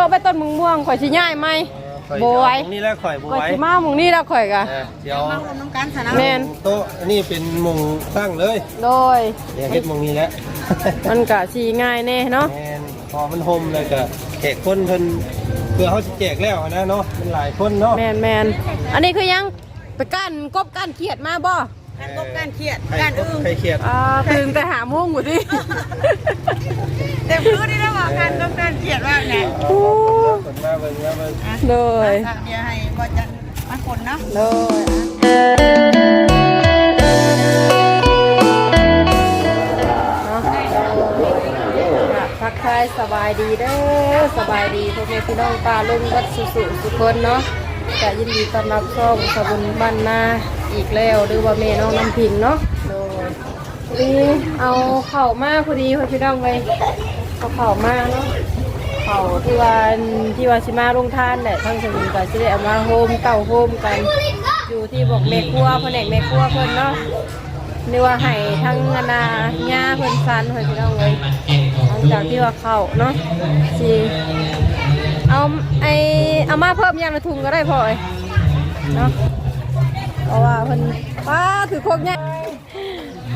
ต๊ะไปต้นมะม่วงข่อยสิย้ายไหมข่อยบ่ไหวจะเอาตรงนี้แล้วข่อยบ่ข่อยไหวสิมาหมู่นี้แล้วข่อยก็เออเดี๋ยวมาร่วมน้ำกันสนะแม่นโต๊ะอันนี้เป็นมุงตั้งเลยโดย เดี๋ยวเฮ็ดมุงนี้แหล้วมันก็สิง่ายแน่เนาะแม่นพอมันห่มเลยก็แขกคนเพิ่นเพื่อเขาสิแจกแล้วนะเนาะมันหลายคนเนาะแมนแมนอันนี้คือยังไปก้านกบก้านเขียดมาบ่ การกบการเครียดใครการอึ้งใครเครียดอ่าถึงแต่หาโมุ่งอยู่ดิเต็มรู้นี่แล้วว่าการกบการเครียดว่าไงเอาเอาคนมาเบิ่งมาเบิ่งเลยอะเดี๋ยวให้บอจันมาคนเนาะเลยเนาะทักทายสบายดีเด้อสบายดีพ่อแม่พี่น้องป้าลุงวัดสุสุสุคนเนาะจะยินดีต้อนรับช่องสบุญบ้านนา อีกแล้วหรือว่าแม่น้องน้ำพิงเนาะโดยพอดีเอาเข่ามาพอดีพอพี่น้องเลยเอาเข่ามาเนาะเข่าที่ว่าที่ว่าสิมาลงทานแหละทั้งสมุนก็สิได้เอามาโฮมเต่าโฮมกัน อยู่ที่บอกแม่ครัวแผนกแม่ครัวเพิ่นเนาะนี่ว่าให้ทั้งนานาญาเพิ่นฟันเพิ่นพี่น้องเลยหลังจากที่ว่าเข้าเนาะสิเอาไอเอามาเพิ่มยางละถุงก็ได้พอเอ้ยเนาะ เพราะว่าเพิ่นป้าถือโคกใหญ่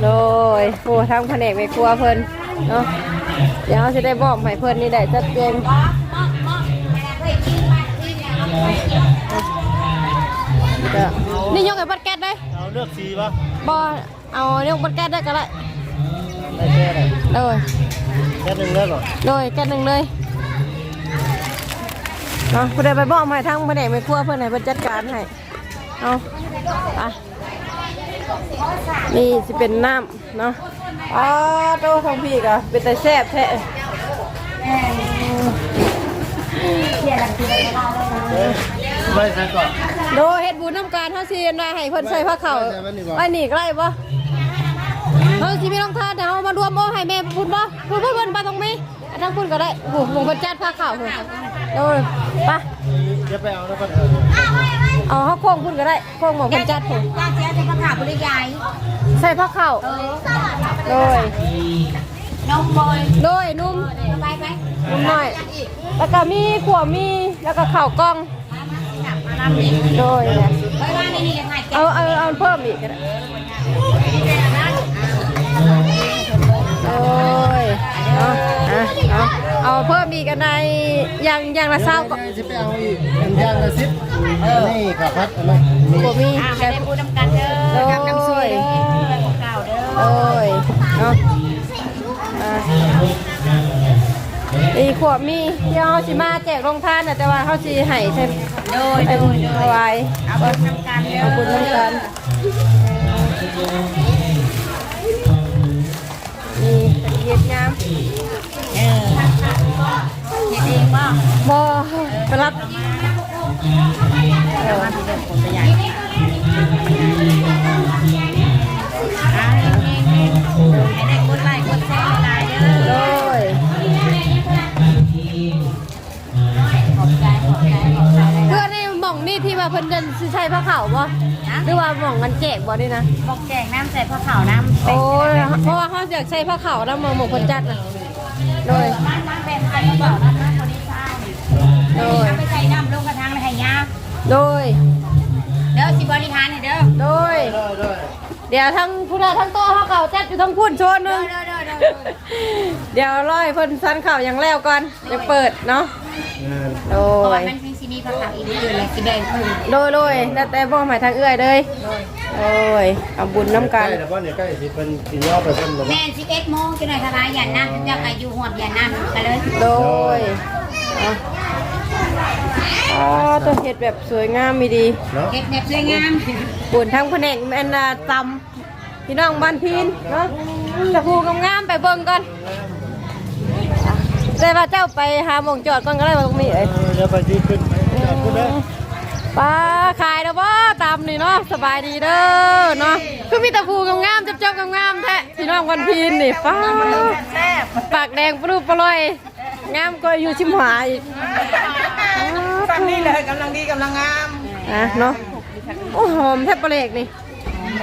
โดยโอ้ทั้งแผนกแม่ครัวเพิ่นเนาะเดี๋ยวเราจะได้บอกให้เพิ่นนี่ได้จัดเตรียมก็นี่ยกไอ้บัดแก๊สได้เอาเลือกสีป่ะบอเอายกบัดแก๊สได้ก็ได้ได้แค่ไหนโดยแค่หนึงแล้วเหรอโดยแก๊สหนึ่งเลยเนาะผู้ใดไปบอกมาให้ทั้งแผนกไม่ครัวเพื่อนให้เพิ่นจัดการให้ เอาไปนี่จะเป็นน้ำเนาะอ๋อโตทองพี่กะเป็นแต่แซ่บแท้ไว้ซะก่อนโดยเฮ็ดบุญน้ำการเฮาสิได้ให้เพิ่นใส่ผ้าขาวไว้ใส่มันนี่บ่ไว้นี่ใกล้บ่เฮาสิมีรองเท้าเดี๋ยวเฮามารวมโอ้ให้แม่บุญบ่บุญเพิ่นไปตรงนี้อะทั้งพุ่นก็ได้โอ้โหเพิ่นจัดผ้าขาวเพิ่นโดยไปเดี๋ยวไปเอาแล้วก็เอา เฮาโค้งพุ่นก็ได้โค้งหมองเพิ่นจัดเพิ่นจ้าเจ๊จะประกาศบริยายใส่ผ้าขาวโดยน้องบอยโดยนุ่มไปไปนุ่มหน่อย แล้วก็มีขวมีแล้วก็ข้าวกล้องมาน้ำอีกโดยเนี่ยไปว่าในนี่ถ่ายเอาเอาเอาเพิ่มอีกก็ได้โอ้ยเอาเอา เอาเอาเพิ่มอีกอันในอย่างอย่างละเศร้าก็จะไปเอาอีกเป็นย่างละสิบนี่ข้าวผัดอันนั้นนี่บ่มีอ่าแค่ได้พูดน้ำกันเด้อกับน้ำซวยเด้อเก่าเด้อโอ้ยเนาะอะอีขวบมีที่เขาสิมาแจกโรงทานน่ะแต่ว่าเขาสิให้ใช่โดยไอ้โดยโดถยวายเอาบุญน้ำกันเด้อขอบคุณน้ำกันนี่เวียดนาม ลยเพื่อนนี่หม่องนี่ที่ว่าเพิ่นเดินสิใช้ผ้าขาวบ่หรือว่าหม่องกันแจกบ่นี่นะบอกแจกน้ำใส่ผ้าขาวน้ำโอ้ยเพราะว่าเขาอยากใช้ผ้าขาวนะหม่องหม่องคนจัดน่ะโดย โดยน้ำไปใส่น้ำลงกระถางเลยให้ยาโดย เด้อสิบริหารให้เด้อโดย เดี๋ยวทั้งผู้ใดทั้งโต๊ะเขาเก่าจัดอยู่ทั้งพุ่นโชนหนึเด้องเด้อเด้อเด้อเดี๋ยวร้อยเพิ่นซันข่าวอย่างแล้วก่อนจะเปิดเนาะโดเพราะว่ายมันมีซีนีผ้าขาวอีกอื่นเลยสีแดงพึ่งโดยโดยแล้วแต่บอกหมายทางเอื้อยเลยโดยเอาบุญน้ำกันใกล้แต่ว่าเนี่ยใกล้สิเป็นกินยอดไปเพิ่นหรอแม่สิบเอ็ดโมงกินหน่อยทลายยันน้ำจะไปอยู่หวบยันน้ำไปเลยโดยเอา อ๋อตัวเห็ดแบบสวยงามมีดีเนาะเก็บแบบสวยงามบุญทั้งแผนกแอนนาตำพี่น้องบ้านพีนเนาะจะพูงามๆไปเบิ่งก่อนได้ว่าเจ้าไปหาหมองจอดก่อนก็ได้ว่าตรงนี้เอ้ยเออเดี๋ยวไปที่ขึ้นไปจอดคุณเด้อป้าขายแล้วบ่ตามนี่เนาะสบายดีเด้อเนาะคือมีแต่ภูงามๆจับๆงามๆแท้พี่น้องวันพีนนี่ป้าแซ่บปากแดงปลุกปลอย งามก็อยู่ชิมหาอี กฟังนี่เลยกำลังดีกำลังงามอะเนาะโอ้หอมแทบปลาเล็กนี่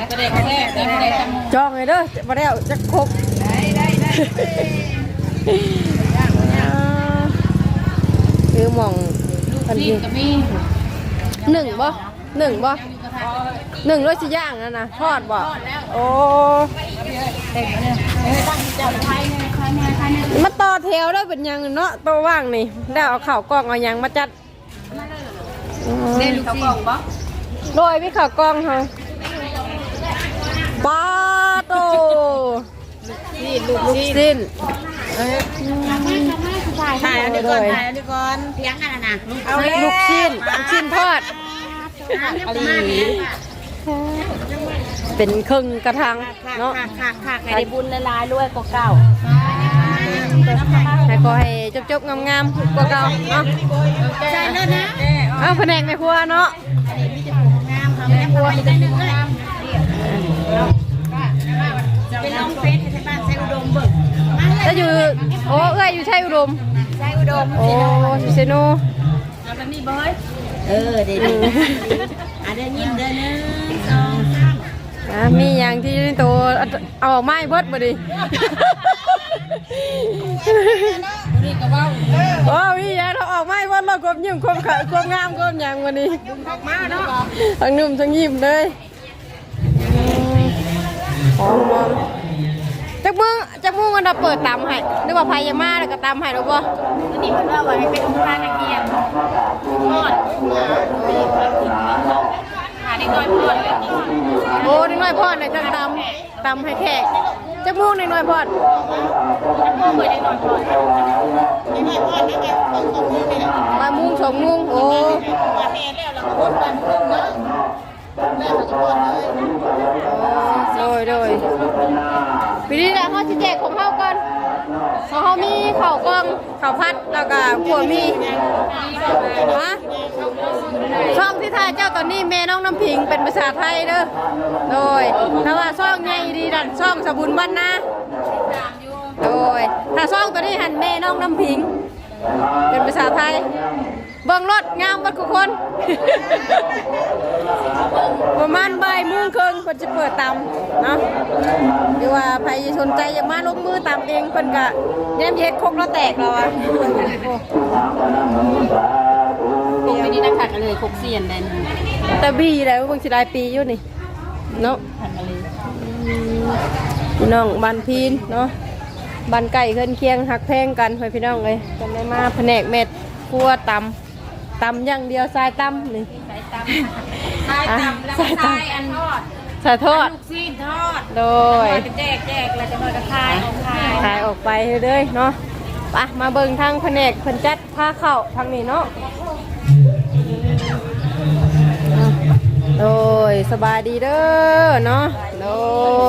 กระเด็กแซ่บได้ได้จมูกจองเลยเด้อมาแล้วจะครบได้ได้ได้อ่าคือม่องพันดีหนึ่งบ่หนึ่งบ่หนึ่งด้วยสิย่างนั่นนะทอดบ่โอ้มเลยเอ้ยตั้งเจ้าไทยเนี่ยไทยเนี่ยไทยเนี่ยมาต่อแถวได้เป็นยังเนาะโตว่างนี่ได้เอาข้าวกล้องเอายังมาจัด เล่นลูกกล่องบ่โดยพี่ข้าวกล้องเฮาปลาโตนี่ลูกลูกสิ้นถ่ายอันนี้ก่อนถ่ายอันนี้ก่อนเพียงกันนะลูกเอาลูกชิ้นลูกชิ้นทอดอะไรเป็นครึ่งกระทังเนาะค่ะค่ะค่ะใครได้บุญละลายรวยกว่าเก่า ให้ขอให้จบๆงามๆกว่าเก่าเนาะใจแล้วนะเอาแผนกในครัวเนาะงามเขาไม่ได้บัวอีกนึงเลยเป็นน้องเฟสในบ้านไซอุดมเบิกมาเลยจะอยู่โอ้เอ้ยอยู่ชัยอุดมไซอุดมโอ้อยู่เซโนเอาแบบนี้บ่อยเออเดี๋ยวดีอะเดินยิ้มเดินหนึ่งสอ งสามอะมีอย่างที่นี่โตเอาเอาออกไม้เบิดบ่ดินี่ก็ว่าโอ้มีอย่างเราออกไม้เบิดเราควบยิ้มควบขายควบงามควบหยังวันนี้ออกมาเนาะทั้งนุ่มทั้งยิ้มเลยอืมหอมหอมจักมึงจักมึงมันเราเปิดตำให้หรือว่าพายามาแล้วก็ตำให้หรือบ่อันนี้มันว่าไว้ให้เป็นทานตะเกียบทอดหา ได้น้อยทอดแบบนี้โอ้นิดหน่อยพอดเลยจังตำตำให้แขกจักมึงนิดหน่อยพอดพ่อเคยได้น้อยทอดได้น้อยทอดนะแกของของมือนี่แหละมามุงสองมุงโอ้ว่าแม่แล้วเราก็พูดกันเรื่งเนาะโดยโดยปีนี้นะเขาจะแจกของเขาก่อนของเขามีเข้ากล้องเข้าพัดแล้วก็ขัวมีฮะ ช่องที่ท่าเจ้าตอนนี้แม่น้องน้ำพิงเป็นภาษาไทยเด้อโดยถ้าว่าช่องใหญ่ดีดันช่องสบุญบ้านนาโดยถ้าช่องตัวนี้หันแม่น้องน้ำพิง เป็นภาษาไทย เบิ่งรถงามกันทุกคน ประมาณบ่ายมงครึ่งเพิ่นจะเปิดตำเนาะหรือว่าใครสนใจอยากมาลงมือตำเองเพิ่นก็แยมเฮ็ดคกแล้วแตกแล้วอะ ปกตินักขัดเลยคกเสียนได้นแต่บีแล้วเบิ่งสิหลายปีอยู่นี่เนาะขัดเลยพี่น้องบ้านพีนเนาะบ้านไก่เคินเคียงหักแพงกันไปพี่น้องเลยกันได้มาแผนกเม็ดครัวตำตำอย่างเดียวทรายตำนี่ใส่ตำใส่ตำแล้วก็ใส่อันทอดสายทอดลูกซีนทอดโดยจะแจกแจกแล้วจะมาจะคายเอาคายถ่ายออกไปเรื่อยๆเนาะ ไปมาเบิ่งทางแผนกเพิ่นจัดผ้าเข้าทางนี้เนาะโดยสบายดีเด้อเนาะโด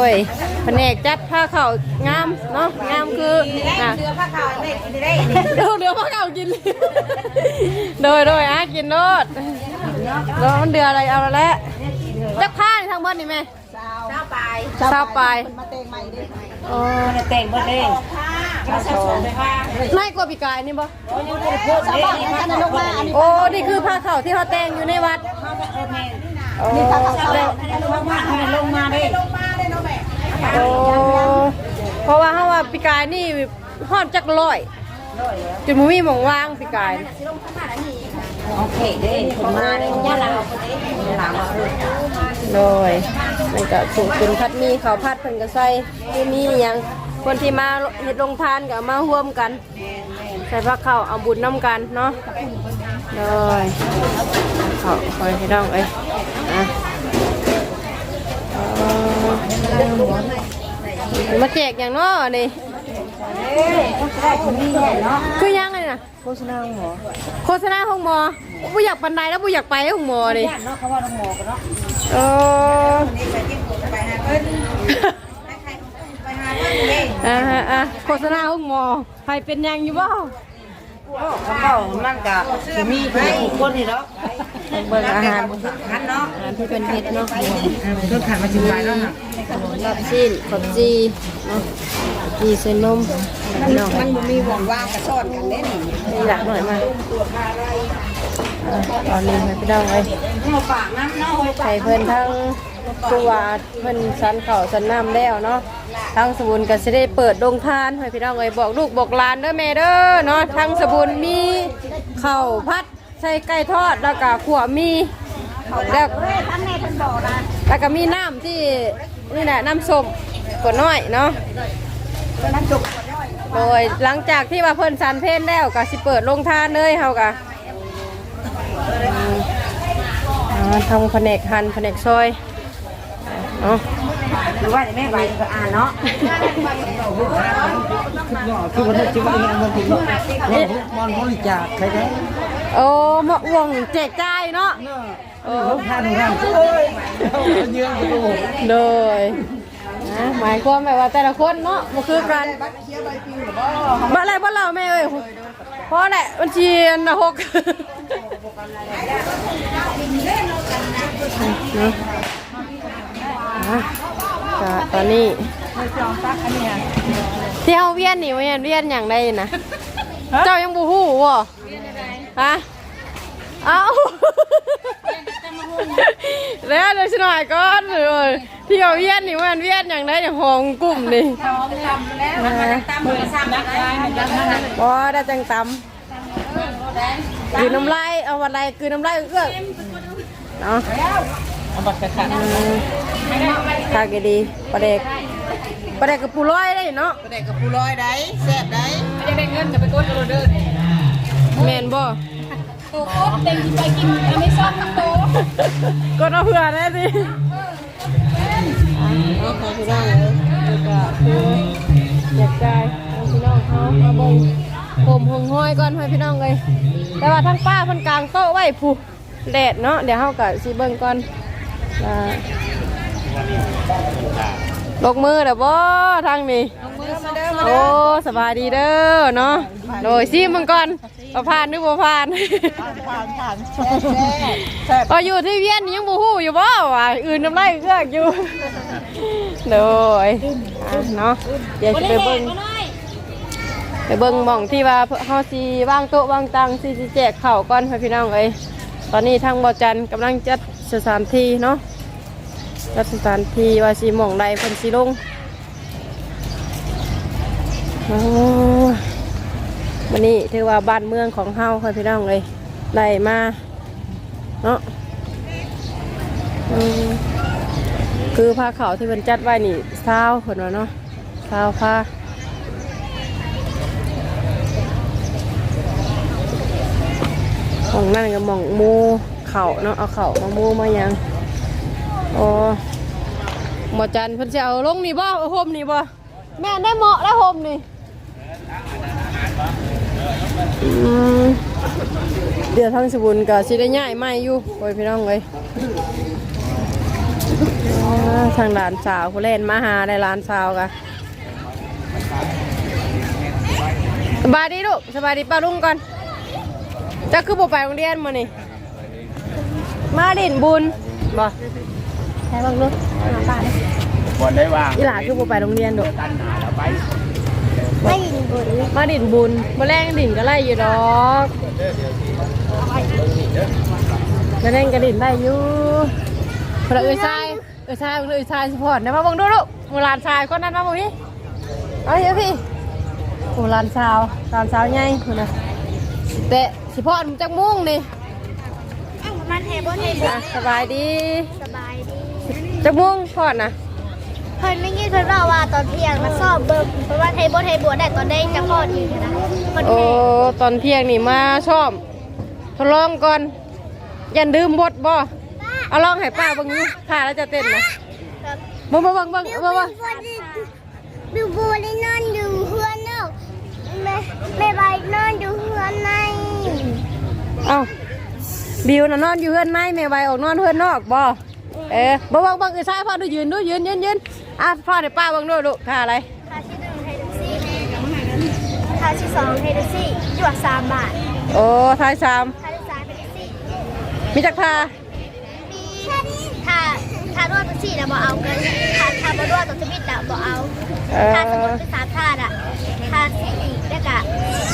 ยแผนกจัดผ้าเข้างามเนาะงามคืออะเรือผ้าขาวได้ได้เดี๋ยวเดี๋ยวผ้าเข้ากินโดยโดยอะกินโนดร้อนเดืออะไรเอาละแหละจักผ้านี่ทางบ้านนี่แม่เช้าไปเศร้าไปมาเตงใหม่ดิ อ๋อมาเตงหมดเลยมาสะสมไปว่าไม่กลัวปีกายนี่บ่พูดชาวบ้านท่านลงมาอันนี้โอ้นี่คือผ้าเข่าที่เขาแต่งอยู่ในวัดนี่ผ้าขาวแล้วลงมาลงมาได้ลงมาได้เนาะแม่โอ้เพราะว่าเขาว่าปีกายนี่ฮอดจักร้อยจนมุมีหมองว่างปีกายโอเคเด้คนมาได้ย่าเราคนนี้หลังมาเลยโดย มันก็สูงเป็นพัดมีเขาพัดเพิ่นก็ใส่ที่มีอหยังคนที่มาเฮ็ดลงทานก็มาร่วมกัน ใส่ผ้าเข้าเอาบุญน้ำกันเนาะโดยเขาคอยให้น้องเอ้ยอะมาแจกอย่างเนาะนี่คือยังไงน่ะโฆษณาห้องหมอโฆษณาห้องหมอผู้อยากปันไดแล้วผู้อยากไปห้องหมอนี่เนาะเขาว่าน้องหมอกันเนาะ เออไปหาเพิ่นไปหาเพิ่นเด้อ่าฮะอะโฆษณาห้องหมอใครเป็นยังอยู่บ้าเขาเว้ามันก็สิมีทุกคนนี่เนาะเบิ่งอาหารคันเนาะอาหารที่เป็นเผ็ดเนาะเพิ่นขันมาชิมไปแล้วค่ะลาบชิ้นขอบจีเนาะขอบจีใส่นมน้องมันบ่มีหว่องว่างกระซ่อนกันเด้นี่นี่หลักหน่อยมาอะ ตอนนี้ให้พี่น้องเลยเอาปากน้ำเนาะให้เพิ่นทั้งตัวเพิ่นสันเข่าสันน้ำแล้วเนาะทั้งสบุนก็สิได้เปิดโรงทานให้พี่น้องเอ้บอกลูกบอกหลานเด้อแม่เด้อเนาะทั้งสบุนมีเข้าพัดใส่ไก่ทอดแล้วก็ขวมีแล้วทั้งแม่ทั้งบอกนะแล้วก็มีน้ำที่นี่แหละน้ำส้มกดน้อยเนาะน้ำจุกโดยหลังจากที่ว่าเพิ่นสันเพนแล้วก็สิเปิดลงทานเลยเฮากะ ทำแผนกหั่นแผนกซอยเนาะหรือว่าแม่ใบก็อ่านเนาะคือวันนี้จะว่าอย่างนั้นถึงเนาะเนี่ยมันบริจาคใครได้โอ้มะม่วงแจกจ่ายเนาะเออทานทานโอ้ยเอาเยอะไปดูโดยนะหมายความแบบว่าแต่ละคนเนาะบ่คือกันบ่อะไรบ่เราแม่เอ้ย เพราะแหละบัญชีอันละหกเนาะอะก็ตอนนี้ที่เฮาเวียนนี่เวียนเวียนอย่างใดนะ เจ้ายังบ่ฮู้บ่ฮะ เอ้าแล้วเดี๋ยวฉันหน่อยก่อนเลยที่เอาเวียนนี่มันเวียนอย่างไรอย่างหองกลุ่มนี่ตามมือซ้ำนะมันจะนั่นพอได้จังตำคือน้ำลายเอาอะไรคือน้ำลายเอื้อกเนาะเอาบัตรกระชันทางดีประเด็กประเด็กกับปูร้อยได้เนาะเด็กกับผู้ลอยได้แซ่บได้จะได้เงินจะไปกดโรเดอร์แมนบ่ โตโคตรเต็มที่ไปกินอเมซอนโตก็เอาเผื่อได้สิเอาขอพี่น้องเลยแล้วก็คืออยากได้เอาพี่น้องเขามาบ่งผมหงห้อยก่อนให้พี่น้องเลยแต่ว่าทั้งป้าพันกลางโต๊ะไว้ผู้แดดเนาะเดี๋ยวเฮาก็สิเบิ่งก่อนลกมือเด้อบ่ทางนี้โอ้สบายดีเด้อเนาะโดยซิมังก่อน บ่ผ่านหรือบ่ผ่านผ่านผ่านพออยู่ที่เวียนนี่ยังบ่ฮู้อยู่บ่ว่าอื่นน้ำลายเอื้อกอยู่โดยอะเนาะเดี๋ยวจะไปเบิ่งไปเบิ่งหม่องที่ว่าเฮาสิวางโต๊ะวางตังสิสิแจกข้าวก่อนให้พี่น้องเอ้ยตอนนี้ทางบ่จันกำลังจัดสถานที่เนาะจัดสถานที่ว่าสิหม่องใดเพิ่นสิลงโอ้ วันนี้ถือว่าบ้านเมืองของเฮาค่ะพี่น้องเอ้ยได้มาเนาะคือผ้าขาวที่เป็นจัดไว้นี่เศร้าคนว่าเนาะเศร้าผ้าของนั่นก็หมองมูเข่าเนาะเอาเข่ามามูมายังโอ้หมอจันเพิ่นจะเอาลงนี่บ่เอาห่มนี่บ่แม่ได้เหมาะแล้วห่มนี่ เดี๋ยวทางสบุนกับสิได้ย่ายไม่อยู่โอ้ยพี่น้องเลยอ่าทางหลานสาวผู้เล่นมาหาได้หลานสาวกะสบายดีลูกสบายดีป้าลุงก่อนจะคือบ่ไปโรงเรียนมานี่มาดินบุญบ่ใช่บ้างลูกมาป้าเลยวันได้ว่างอีหลาคือบ่ไปโรงเรียนลูกตันหาแล้ว ไปมาดินบุญมาดินบุญมาแรงดินก็ไล่อยู่ดอกมาแรงก็ดินได้อยู่พระเอ้ยชายเอ้ยชายเอ้ยชายสปอร์ตนะมาบังดูลูกโบราณชายคนนั้นมาบ่พี่เอาเดี๋ยวพี่โบราณสาวสาวสาวใหญ่คนน่ะเตะสิพอดมันจักมุ่งนี่มันเทบนเทบอะสบายดีสบายดีจักมุ่งพอดนะ เพิ่นไม่ยินเพิ่นบอกว่าตอนเที่ยงมาสอบเบิ่งเพราะว่าเทบนเทบวได้ตอนได้จะพอดอีกนะเพิ่นโอ้เทตอนเที่ยงนี่มาชอบทดลองก่อนอย่าลืมบทบ่เอาลองให้ป้าเบิ่งนี่ถ่ายแล้วจะเต้นนะครับเบิ่งเบิ่งเบิ่งเบิ่งเบิ่งเบิ่งบิวบูได้นอนอยู่เฮือนเนาะแม่แม่ใบนอนอยู่เฮือนในเอ้าบิวน่ะนอนอยู่เฮือนในแม่ใบออกนอนเฮือนนอกบ่เออเบิ่งเบิ่งเบิ่งอีซ้ายพ่อดูยืนดูยืนยืนยืนอะพ่อให้ป้าเบิ่งดูลูกท่าอะไรค่าที่หนึ่งให้ดูซี่ค่าที่สองให้ดูซี่หยวดสามบาทโอ้ท่ายสามค่าที่สามให้ดูซี่มีจักท่ามีถ้าถ้านวดตัวซี่นะบ่เอาเงินถ้าถ้าบ่นวดตัวสมิธอะบ่เอาเอถ้าสมมอติเป็นสามธาตุอะธาตุสี่แล้วก็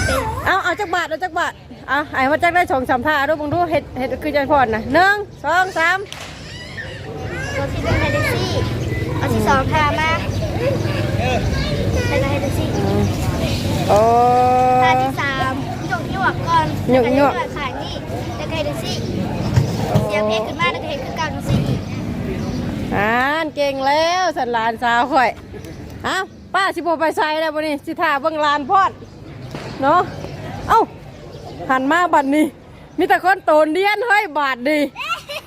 เป็นเอาเอาจักบาทเอาจักบาทเอาไอ้มาจักได้สองสามท่าดูเบิ่งดูเฮ็ดเฮ็ดคือจังพอดนะหนึ่งสองสามตัวที่หนึ่งไฮเดรซี่ เอาที่สองทามาแล้วก็ไฮเดรซี่โอ้ทาที่สามหยกหยววกก่อนหยวกหยวกแล้วขายนี่แล้วก็เฮ็ดจังซี่เสียงเพลงขึ้นมาแล้วก็เฮ็ดคือเก่าจังซี่อีกอ่านเก่งแล้วสันหลานสาวข่อยเอ้าป้าสิบไปใส่แล้วบ่นี่สิท่าเบิ่งลานพอดเนาะเอ้าหันมาบัดนี้ มีแต่คนโตนเดียนเฮ้ยบาดดีตอนเรียก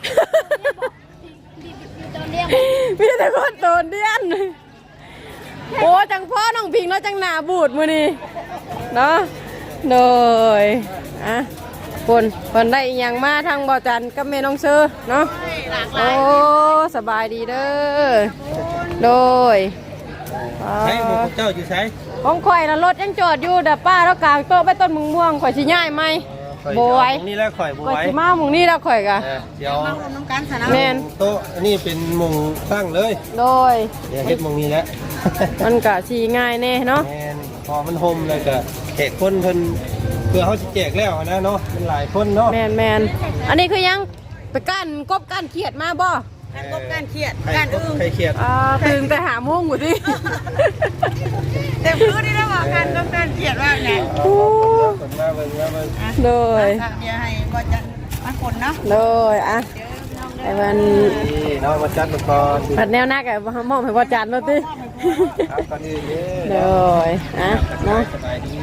มีแต่คนโตนเดียน โอ้จังพ่อน้องพิงแล้วจังหนาบูดมือนี่เนาะโดยอะคนคนได้อิหยังมาทางบ่อจันกับแม่น้องเซอเนาะโอ้สบายดีเด้อโดยใช้หมูของเจ้าอยู่ใช้ของข่อยนะรถยังจอดอยู่เดี๋ยวป้าแล้วกลางโต๊ะไปต้นมึงม่วงข่อยสิย้ายไหม โบยนี่แล้วข่อยบข่อยวยสิมาหมึงนี่แล้วข่อยกะ เออเดี๋ยวน้ำกันสนะแม่น โต๊ะอันนี้เป็นมุงตั้งเลยโดย เดี๋ยวเฮ็ดมุงนี้แล้ว มันกะสีง่ายแน่เนาะ แมนพอมันโฮมเลยก็แขกคนเพิ่นเพื่อเขาสิแจกแล้วนะเนาะมันหลายคนเนาะแมนแมนอันนี้คือยังไปก้านกบก้านเขียดมาบ่ การกบการเครียดใครการอึ้งใครเครียดอ่าตื่นแต่หาโมงอยู่ดิเต็มพื้นนี่แล้วบอกการกบการเครียดว่าไงเอาเอาเอาเอามาเบิ่งมาเบิ่งเลยเดี๋ยวให้บอจันมาคนเนาะเลยอะไอ้วันนี่เนาะมาจัดมาก่อนผัดแนวหน้ากับมอบให้พ่อจันทร์แล้วติเอาก่อนอื่นเด้เลอยอะเนาะสบายดี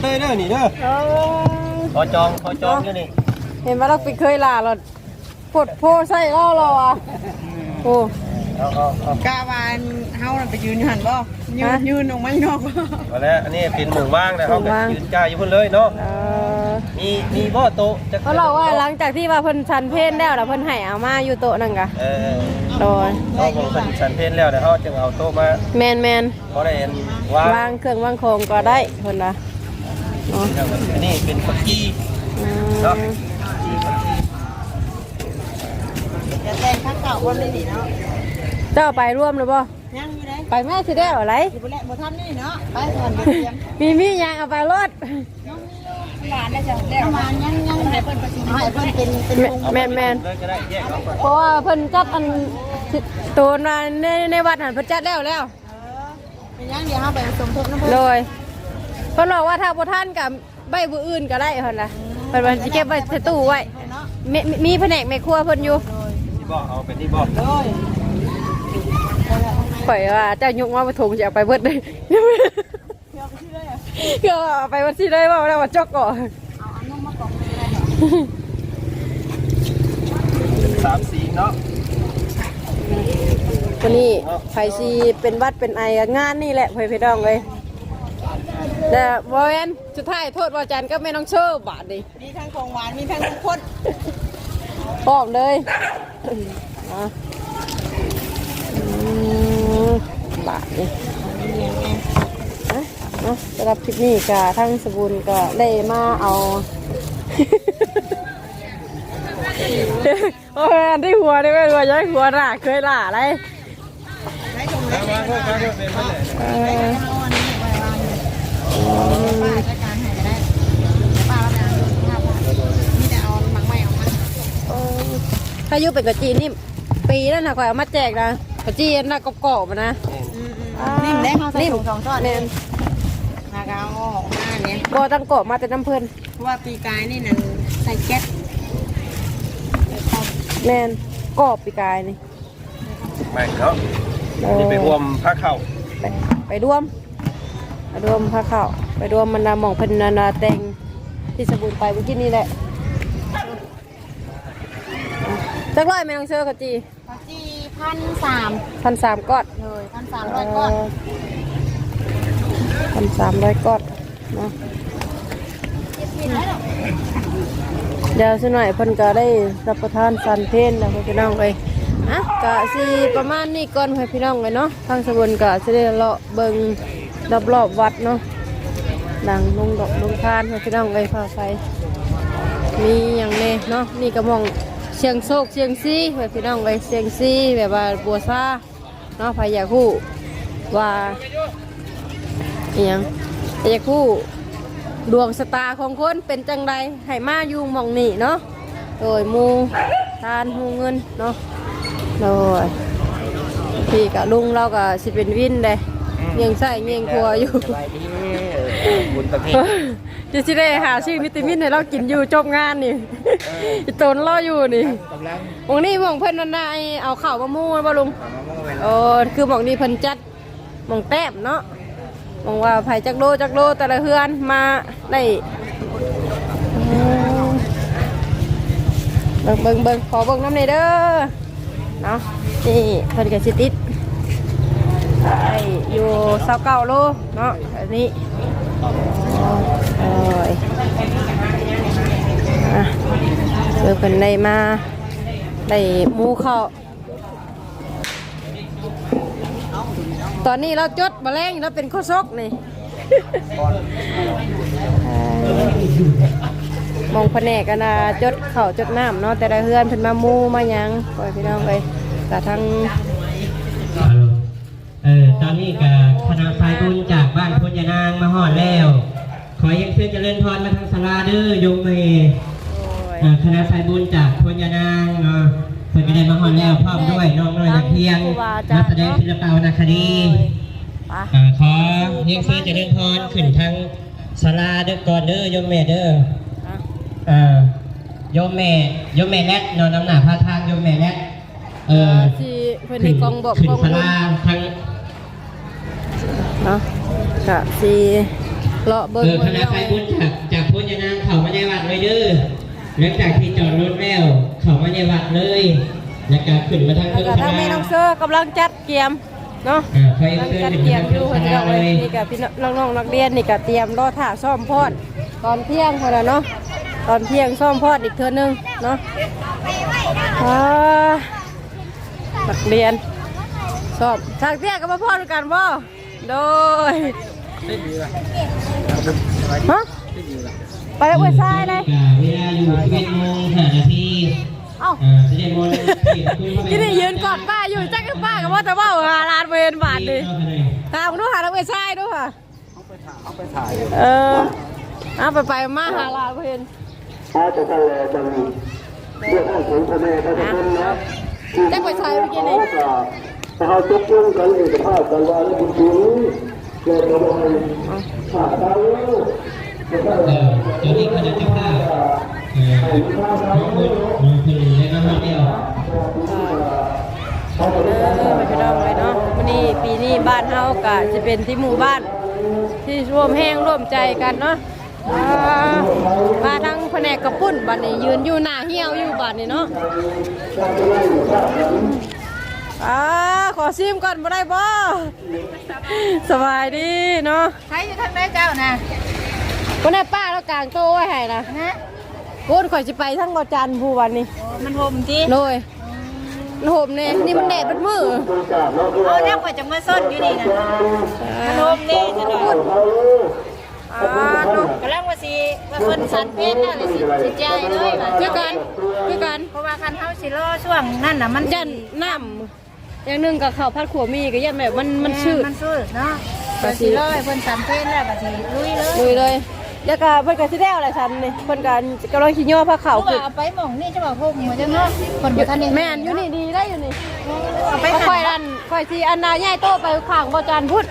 เด้อเด้อนี่เด้อโอ้ขอจองขอจองอยู่นี่เห็นว่าเราไปเคยลาเราปว ดโพใส่เราเราอะโอ้เอาเอาเอากาวานเฮาน่ะไปยืนอยู่หันบ่ยืนยืนออกมาข้างนอกบ่มาแล้วอันนี้เป็นหมุงว่างนะหมู่เขาก็ว่างยืนจ่ายอยู่เพิ่นเลยเนาะเออมีมีบ่โต๊ะจักเขาบอกว่าหลังจากที่ว่าเพิ่นชันเพนแล้วแล้วเพิ่นให้เอามาอยู่โต๊ะนั่นกะเออโดยเขาบอกเพิ่นสันเพนแล้วเดี๋ยวเขาจึงเอาโต๊ะมาแมนแมนเขาได้เห็นว่างวางเครื่องวางโครงก็ได้เพิ่นนะเนาะอันนี้เป็นปักกี้อืมเนาะ จะ แต่งข้างเก่าวันนี้นี่เนาะเจ้าไปร่วมหรือบ่ยังอยู่ไหนไปแม่สิได้เอาอะไรอยู่บ่แลบ่ทันนี่เนาะไปก่อนเตรียมมีมีหยังเอาไปรถหวานได้จ้ะแล้วมายังยังให้เพิ่นประสิทธิ์ให้เพิ่นเป็นเป็นวงแมนแมนเลยก็ได้แยกเอาก่อนเพราะว่าเพิ่นจัดอันสิตัวมาในในวัดหันเพิ่นจัดแล้วแล้วเป็นยังเดี๋ยวเฮาไปสมทบน้ำเพิ่นโดยเพิ่นบอกว่าถ้าบ่ทันกับใบบุอื่นก็ได้เพิ่นล่ะเพิ่นว่าสิเก็บไว้ใส่ตู้ไว้เนาะมีมีแผนกแม่ครัวเพิ่นอยู่นี่ บ่เอาเป็นนี่บ่โดยข่อยว่าเจ้ายุกมาบ่ถุงสิเอาไปเบิดเลยก็เอาไปวันที่ได้ว่าแล้วว่าจอกก่อสามสีเนาะตัวนี้ไผสิเป็นวัดเป็นไอกับงานนี่แหละเพิ่นพี่น้องเอ้ยแต่บ่แม่นสุดท้ายโทษบ่จันกับแม่น้องเชอบาดนี้มีทั้งของหวานมีทั้งคนพ ร้อมเลยอะอืมบาทนี่นะเนาะสำหรับคลิปนี้ก็ทั้งสบุนก็ได้มาเอาโอ้ยอันที่หัวนี่ไม่หัวย้ายหัวหน้าเคยหล่าอะไรให้ชมแล้วมาพวกเขาก็เป็นเพิ่นแหละเออ ถ้ายุเป็นกะจีนี่ปีแล้วนะคอยเอามาแจกนะกะจีน่ะกรอบๆอะนะนิ่มได้เขาใส่นิ่มถุงสองช้อนแม่นหากเอาออกมาเนี่ยบ่ตั้งกรอบมาแต่น้ำเพิ่นเพราะว่าปีกายนี่นั่นใส่แก๊สแม่นกรอบปีกายนี่ไม่เนาะเออนี่ไปรวมผ้าเข่าไปไปร่วมไปร่วมพาเข้าไปร่วมมันนาหมองเพิ่นนานาแต่งที่สบูนไปเมื่อกี้นี่แหละ จักร้อยแม่น้องเชอร์กะจีปาจีพันสามพันสามก้อนเลยพันสามร้อยก้อนพันสามร้อยก้อนเนาะเดี๋ยวสักหน่อยเพิ่นก็ได้รับประทานสันเพนแล้วพี่น้องเลยอะกะสิประมาณนี้ก่อนให้พี่น้องเลยเนาะทางสบุนกะสิได้เลาะเบิ่งรอบๆวัดเนาะดังลงดอกลงทานให้พี่น้องเลยพาไปมีอย่างเน่เนาะนี่ก็มอง เชียงโซกเชียงซีให้พี่น้องเลยเชียงซีแบบว่าบัวซาเนาะพายาคู่ว่าอหยังพายาคู่ดวงสตาของคนเป็นจังใดให้มาอยู่หมองนี่เนาะโดยหมูทานหูเงินเนาะโดยพี่กับลุงเราก็สิเป็นวินเด้เงียงใส่เงียงครัวอยู่สบายดีเออบุญตะกี้ จะสิได้หาชื่อวิตามินให้เรากินอยู่จบงานนี่อีตนรออยู่นี่กำลังหมองนี่หมองเพิ่นนั่นน่ะไอ้เอาข้าวมามู่บ่ลุงเอามาโม่ไว้โอ้คือหมองนี่เพิ่นจัดหมองแต้มเนาะหมองว่าไผจักโลจักโลแต่ละเฮือนมาได้อืมเบิ่งเบิ่งเบิ่งขอเบิ่งน้ำในอยเด้อเนาะนี่เพิ่นก็สิติดได้อยู่29โลเนาะอันนี้ โอ้ยอะเจอเพิ่นได้มาได้หมูเข้า ตอนนี้เราจดมาแรงเราเป็นโคชกนี่มองแผนกันนะจดเข่าจดน้ำเนาะแต่ละเฮือนเพิ่นมามูมายังปล่อยพี่น้องไปแต่ทั้ง ออตอนนี้กับคณะสายบุญจากบ้านพุญญานางมาหอดแล้ว ขอยังเพื่อเจริญพรมาทางสลาเด้อโยมเมย์โอ้ยเอ่อคณะสายบุญจากพุญญานางเนาะเพื่อจะได้มาหอดแล้วพร้อมด้วยน้องน้อยนักเพียงนักแสดงศิลปะวรรณคดีไปเอ่อขอยังเพื่อเจริญพรขึ้นทางสลาเด้อก่อนเด้อโยมเมย์เด้ออะเอ่อโยมเมย์โยมเมย์แนทนอนน้ำหนาพาทางโยมเมย์แนทเออที่เพิ่นให้กองบอกขึ้นกองสบุญลาทาง เนาะกะสีเลาะเบิ่งเออคเบิ่งณะเอาไฟบุญจากจากพุญญานางเขามาในวัดเลยเด้อหลังจากที่จอดรถแล้วเขามาในวัดเลยแล้วก็ขึ้นมาทางแล้วเพื่อนก็คทางณะแม่น้องเซอร์กำลังจัดเกียมเนาะอ่าไฟกำลังเพื่อนจัดขึ้นเกียมามทางอเพื่อนยู่คเพิ่นณะเอาเลไว้ยนี่กับพี่น้องๆนักเรียนนี่ก็เตรียมรอถ่าซ่อมพอดตอนเที่ยงพอแล้วเนาะตอนเที่ยงซ่อมพอดอีกเทื่อนึงเนาะอ่านักเรียนซ่อมทางเที่ยงก็มาพอดกันบ่ โดยได้ดีป่ะฮะไปแล้วอวยทรายเลยอ่าเวลาอยู่11โมง5นาทีเอ้าอ่า11โมงที่คุณเข้าไปที่นี่ยืนกอดป้าอยู่จักกับป้ากับว่าแต่ว่าหาลานเวนบาทดิตามดูหาแล้วอวยทรายดูค่ะเอาไปถ่ายเออเอาไปไปมาหาลานเวนอาจะทะเลจะมีเรื่องของของพ่อแม่เขาจะเป็นนะจักไปใช้เมื่อกี้นี่ ถ้าเขาตกลงกันเอกภาพกันว่าแล้วคุณครูเกิดระบบขาดดาวเออเดี๋ยวนี้คณะจ้าภาพเออน้องคุณน้องคุณและน้องคนเดียวเออไปพี่น้องเลยเนาะวันนี้ปีนี้บ้านเฮากะจะเป็นที่หมู่บ้าน ที่ร่วมแห้งร่วมใจกันเนาะมาทั้งแผนกกระปุ่นบัดนี้ยืนอยู่หน้าเหี่ยวอยู่บัดนี้เนาะ อ่าขอซิมก่อนบ่ได้บ่สบายดีเนาะใครอยู่ทางไหนเจ้านะวันนี้ป้าแล้วกลางโต๊ะไว้ให้นะนะพูดข่อยสิไปทั้งบ่จันทร์ผู้วันนี้มันห่มจีโดยมันโหมเนี่ยนี่มันแดดมันมือเอาแนวกว่าจะมาซ่อนอยู่นี่นะมันห่มนี่จะโดนอ่าดูกำลังว่าสิว่าเพิ่นสันเพชรน่ะเลยสิสิใจเลยว่าคือกันคือกันเพราะว่าคันเฮาสิรอช่วงนั่นน่ะมันยันน้ำ อย่างหนึงกับข้าวผัดขัวมีก็ยันแบบมันมันชืด มันชืดเนาะเพิ่นสิรอให้เพิ่นสันเพชรแล้วก็สิลุยเลยลุยเลยแล้วก็เพิ่นก็สิได้เอาอะไรฉันนี่เพิ่นก็กำลังขี้ย่อผ้าขาวเอาคือเอาไปหม่องนี่จะบอกห่มเหมือนจังเนาะคนบ่ทันได้แม่นอยู่นี่ดีได้อยู่นี่เอาไปไปหัค่อยนดันค่อยสิอันนาใหญ่โตไปข้างบ่จันพุทธ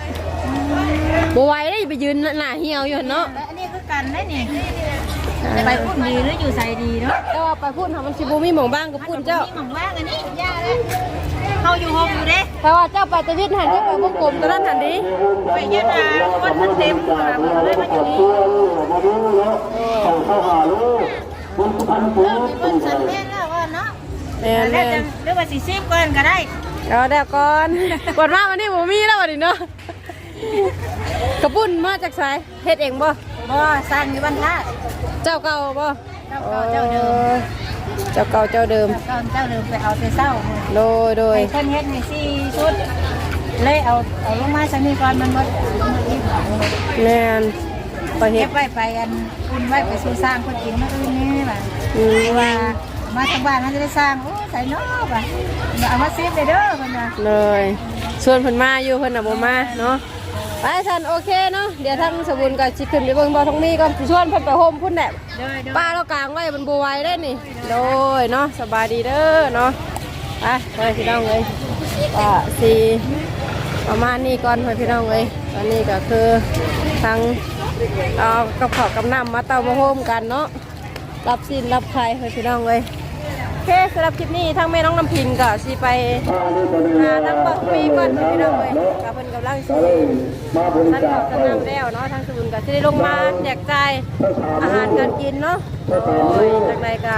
บ่ไหวได้ไปยืนหน้าเหี่ยวอยู่หั่นเนาะ และอันนี้คือกันได้นี่ ไปพูดดีหรืออยู่ใส่ดีเนาะแต่ว่าไปพูดหามันสิบ่มีหม่องบ้างกับพูดเจ้าหม่องว่างอันนี้ย่าเลยเฮาอยู่ห้องอยู่เด้แต่ว่าเจ้าไปตะวิทหันที่ไปวงกลมตอนนั้นหันดิไปเยอะนะคนมันเต็มหมดอะมันเลยมาอยู่นี่มาดูแล้วเข้าเข้าหาลูกคุณสุพรรณภูเริ่มมิมีเพิ่นสันเพชรแล้วว่าเนาะแม่นแล้วแม่จะนหรือว่าสิซิมก่อนก็ได้เอาเดี๋ยวก่อนก่อนมาวันนี้ผมมีแล้ววันนี้เนาะกระปุ่นมาจากไสายเฮ็ดเองบ่บ่สร้างอยู่บ้านท่าเจ้าเก่าบ่เจ้าเก่าเจ้าเดิม เจ้าเก่าเจ้าเดิมตอนเจ้าเดิมไปเอาแต่เศร้าโดยโดไปยเพิ่นเฮ็ดให้สี่ชุด เลยเอาเอาลงมาสักนิดก่อนมันหมดลงมาอีกแม่นไปเฮ็เก็ดบไว้ไปอันอุ่นไว้ไปสู่สร้างคนกินมาอื่นนี่บ่ะอืมว่ามาทางบ้านเขาจะได้สร้างโอ้ใส่เนาะบ่ะเอามาซิมเลยเด้อเพิ่นว่าเลยชวนเพิ่นมาอยู่เพิ่นน่ะบ่มาเนาะ ไปท่านโอเคเนาะเดี๋ยวทางสบุญก็สิขึ้นไปเบิ่งบ่ทองมีก่อนสิชวนเพิ่นไปโฮมพุ่นแหละเด้อเด้อป้าเรากลางไว้มันบไหวได้นี่โดยเนาะสบายดีเด้อเนาะไปไปพี่น้องเลยก็สีประมาณนี้ก่อนไปพี่น้องเลยตอนนี้ก็คือทางเอากับข้าวกับน้ำมาเตามาโฮมกันเนาะรับสินรับใครเฮ้ยพี่น้องเลยโอ เคสำหรับคลิปนี้ทั้งแม่น้องน้ำพิงก็สิไปหาทั้งบักมีก่อนเฮ้ยพี่น้องเลยกับเพิ่นกำลังสิมาบริท่านจาขคอบให้กำลังแล้วเนาะทางสมุนก็จะได้ลงมาแจกจ่ายอาหารการกินเนาะโอ้ยจากใดก็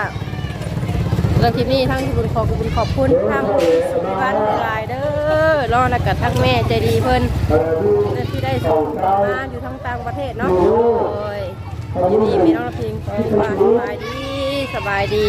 เรื่องที่นี่ทั้งที่บุญขอบคุณขอบคุณทางผู้สุขภาพหลายเด้อรอแล้วก็ทั้งแม่ใจดีเพิ่นที่ได้ส่งมาอยู่ทั้งต่างประเทศเนาะโอ้ยยินดีมีน้องพิงสบายดีสบายดี